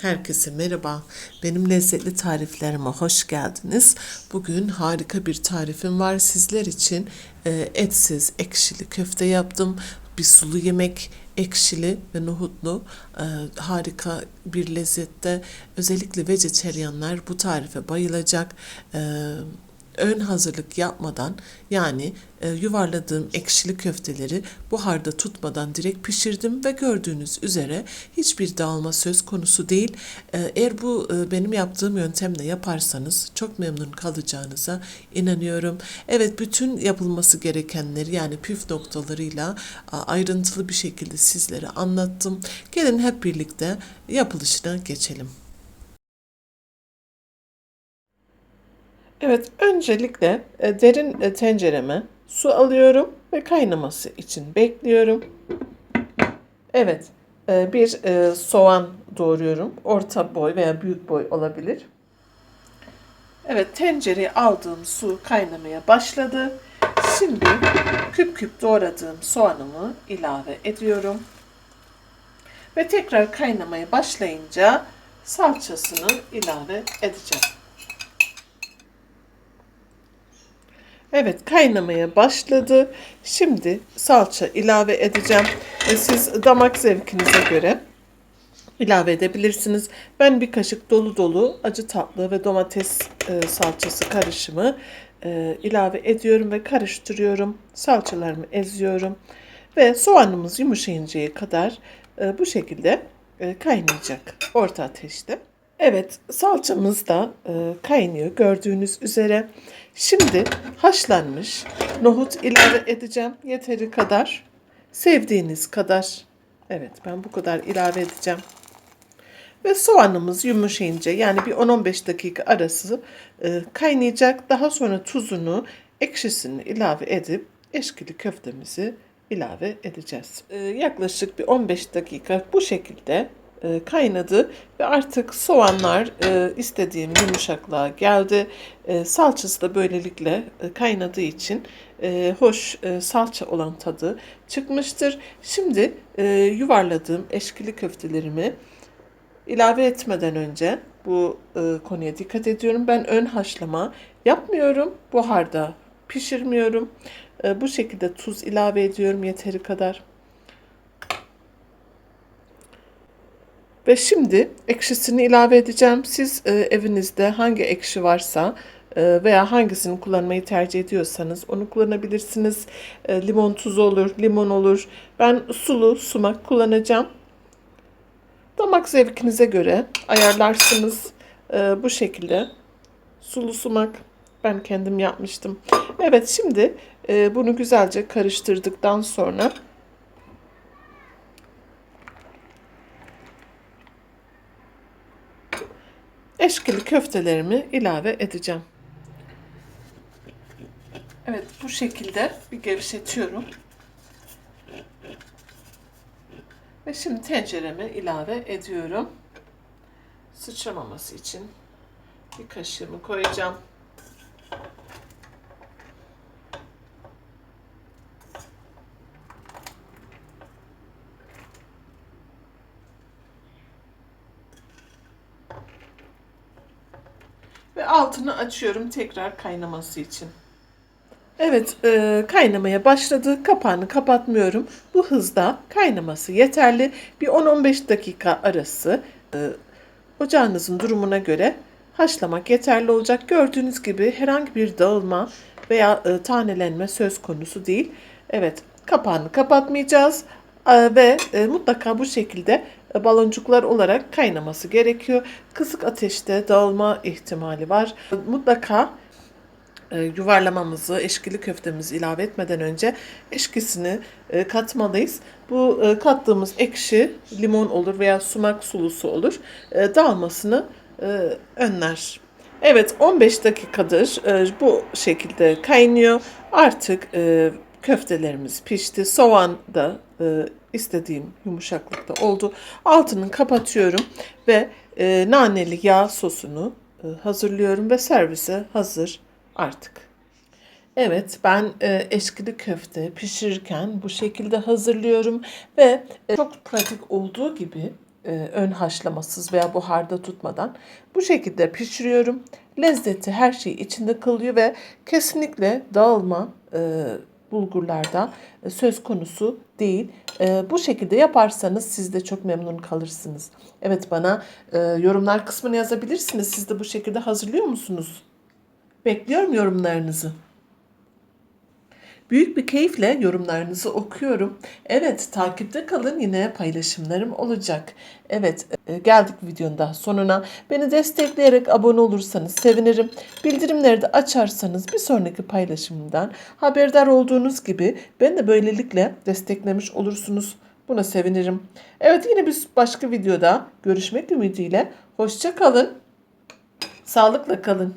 Herkese merhaba. Benim lezzetli tariflerime hoş geldiniz. Bugün harika bir tarifim var sizler için. Ee, etsiz ekşili köfte yaptım. Bir sulu yemek ekşili ve nohutlu Ee, harika bir lezzette. Özellikle vejeteryanlar bu tarife bayılacak. Ee, ön hazırlık yapmadan yani e, yuvarladığım ekşili köfteleri buharda tutmadan direkt pişirdim ve gördüğünüz üzere hiçbir dağılma söz konusu değil. E, eğer bu e, benim yaptığım yöntemle yaparsanız çok memnun kalacağınıza inanıyorum. Evet bütün yapılması gerekenleri yani püf noktalarıyla ayrıntılı bir şekilde sizlere anlattım. Gelin hep birlikte yapılışına geçelim. Evet, öncelikle e, derin e, tencereme su alıyorum ve kaynaması için bekliyorum. Evet, e, bir soğan doğruyorum. Orta boy veya büyük boy olabilir. Evet, tencereye aldığım su kaynamaya başladı. Şimdi küp küp doğradığım soğanımı ilave ediyorum. Ve tekrar kaynamaya başlayınca salçasını ilave edeceğim. Evet kaynamaya başladı. Şimdi salça ilave edeceğim. E, Siz damak zevkinize göre ilave edebilirsiniz. Ben bir kaşık dolu dolu acı tatlı ve domates e, salçası karışımı e, ilave ediyorum ve karıştırıyorum. Salçalarımı eziyorum ve soğanımız yumuşayıncaya kadar e, bu şekilde kaynayacak orta ateşte. Evet, salçamız da e, kaynıyor gördüğünüz üzere. Şimdi haşlanmış nohut ilave edeceğim yeteri kadar. Sevdiğiniz kadar. Evet, ben bu kadar ilave edeceğim. Ve soğanımız yumuşayınca yani bir 10-15 dakika arası e, kaynayacak. Daha sonra tuzunu, ekşisini ilave edip eşkili köftemizi ilave edeceğiz. E, yaklaşık bir 15 dakika bu şekilde e, kaynadı ve artık soğanlar e, istediğim yumuşaklığa geldi. E, salçası da böylelikle kaynadığı için hoş salça olan tadı çıkmıştır. Şimdi yuvarladığım eşkili köftelerimi ilave etmeden önce bu konuya dikkat ediyorum. Ben ön haşlama yapmıyorum. Buharda pişirmiyorum. Bu şekilde tuz ilave ediyorum yeteri kadar. Ve şimdi ekşisini ilave edeceğim. Siz e, evinizde hangi ekşi varsa e, veya hangisini kullanmayı tercih ediyorsanız onu kullanabilirsiniz. E, limon tuzu olur, limon olur. Ben sulu sumak kullanacağım. Damak zevkinize göre ayarlarsınız e, bu şekilde. Sulu sumak ben kendim yapmıştım. Evet şimdi e, bunu güzelce karıştırdıktan sonra eşkili köftelerimi ilave edeceğim. Evet bu şekilde bir gevşetiyorum. Ve şimdi tencereme ilave ediyorum. Sıçramaması için bir kaşığımı koyacağım. Altını açıyorum tekrar kaynaması için. Evet, e, kaynamaya başladı. Kapağını kapatmıyorum. Bu hızda kaynaması yeterli. Bir 10-15 dakika arası e, ocağınızın durumuna göre haşlamak yeterli olacak. Gördüğünüz gibi herhangi bir dağılma veya e, tanelenme söz konusu değil. Evet, kapağını kapatmayacağız e, ve e, mutlaka bu şekilde baloncuklar olarak kaynaması gerekiyor. Kısık ateşte dağılma ihtimali var. Mutlaka e, yuvarlamamızı, eşkili köftemizi ilave etmeden önce eşkisini e, katmalıyız. Bu e, kattığımız ekşi limon olur veya sumak sulusu olur. E, dağılmasını e, önler. Evet 15 dakikadır e, bu şekilde kaynıyor. Artık e, köftelerimiz pişti. Soğan da e, istediğim yumuşaklıkta oldu. Altını kapatıyorum ve e, naneli yağ sosunu e, hazırlıyorum ve servise hazır artık. Evet, ben e, eşkili köfte pişirirken bu şekilde hazırlıyorum ve e, çok pratik olduğu gibi e, ön haşlamasız veya buharda tutmadan bu şekilde pişiriyorum. Lezzeti her şey içinde kalıyor ve kesinlikle dağılma e, bulgurlarda e, söz konusu değil. E, bu şekilde yaparsanız siz de çok memnun kalırsınız. Evet bana e, yorumlar kısmına yazabilirsiniz. Siz de bu şekilde hazırlıyor musunuz? Bekliyorum yorumlarınızı. Büyük bir keyifle yorumlarınızı okuyorum. Evet takipte kalın yine paylaşımlarım olacak. Evet e, geldik videonun da sonuna. Beni destekleyerek abone olursanız sevinirim. Bildirimleri de açarsanız bir sonraki paylaşımımdan haberdar olduğunuz gibi ben de böylelikle desteklemiş olursunuz. Buna sevinirim. Evet yine bir başka videoda görüşmek ümidiyle. Hoşça kalın. Sağlıkla kalın.